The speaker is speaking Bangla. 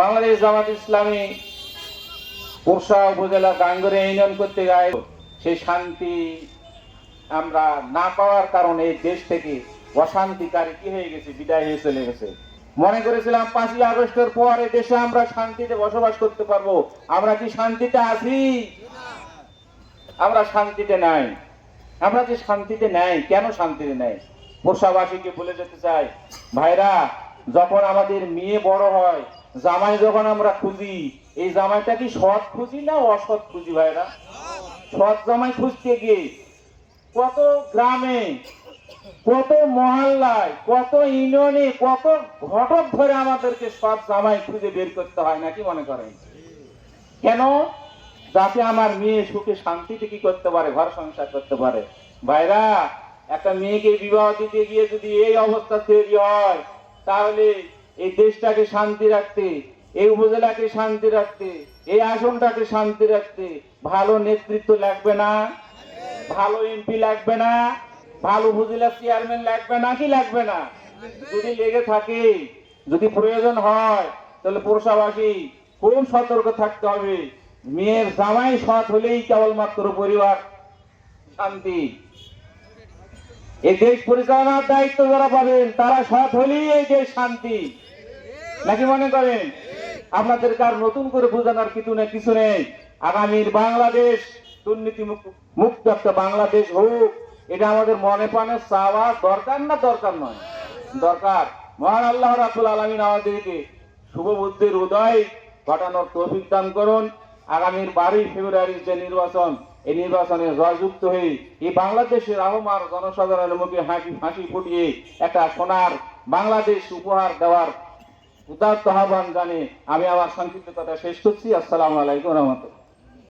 বাংলাদেশ জামাত ইসলামী পোরশা উপজেলা গাঙ্গরে ইউনিয়ন করতে যায় সেই শান্তি আমরা না পাওয়ার কারণে এই দেশ থেকে অশান্তিকারী কি হয়ে গেছে, বিদায় হয়ে চলে গেছে। মনে করেছিলাম পাঁচই আগস্টের পর দেশে আমরা শান্তিতে বসবাস করতে পারব। আমরা কি শান্তিতে আছি? আমরা শান্তিতে নাই। আমরা যে শান্তিতে নেই, কেন শান্তিতে নেই? পোষাবাসীকে বলে যেতে চাই, ভাইরা, যখন আমাদের মেয়ে বড় হয় জামাই যখন আমরা খুঁজি, এই জামাইটা কি সৎ খুঁজি না অসৎ খুঁজি ভাইরা? সৎ জামাই খুঁজতে গিয়ে কত গ্রামে, কত মহল্লায়, কত ইউনিয়নে, কত ঘটক ধরে আমাদেরকে সৎ জামাই খুঁজে বের করতে হয় নাকি মনে করেন? কেন? যাতে আমার মেয়ে সুখে শান্তিতে কি করতে পারে, ঘর সংসার করতে পারে। ভাইরা, একটা মেয়েকে বিবাহ দিতে গিয়ে যদি এই অবস্থা তৈরি হয়, তাহলে এই দেশটাকে শান্তি রাখতে, এই উপজেলাকে শান্তি রাখতে, এই আসনটাকে শান্তি রাখতে ভালো নেতৃত্ব লাগবে না? ভালো এমপি লাগবে না? ভালো উপজেলা চেয়ারম্যান লাগবে না কি লাগবে না? যদি লেগে থাকে, যদি প্রয়োজন হয়, তাহলে পুরসভাবাসী খুব সতর্ক থাকতে হবে। মেয়ের জামাই সৎ হলেই কেবলমাত্র পরিবার শান্তি। এই দেশ পরিচালনার দায়িত্ব যারা পাবেন, তারা সৎ হলেই এই দেশ শান্তি। নাকি মনে করেন আপনাদের কার নতুন করে বোঝানোর কিছু নেই কিছু নেই? আগামীর বাংলাদেশ দুর্নীতি মুক- মুক্ত একটা বাংলাদেশ হোক, এটা আমাদের মনে প্রাণে চাওয়া দরকার না দরকার নয়? দরকার। মহান আল্লাহ রাবুল আলমিন আমাদেরকে শুভ বুদ্ধির উদয় ঘটানোর তৌফিক দান করুন। আগামীর বারোই ফেব্রুয়ারির যে নির্বাচন, এই নির্বাচনে জয়যুক্ত হয়ে এই বাংলাদেশের আহমার জনসাধারণের মুখে হাসি হাসি ফুটিয়ে একটা সোনার বাংলাদেশ উপহার দেওয়ার উদাত্ত আহ্বান জানিয়ে আমি আমার সংক্ষিপ্ত কথা শেষ করছি। আসসালামু আলাইকুম রহমতুল্লাহ।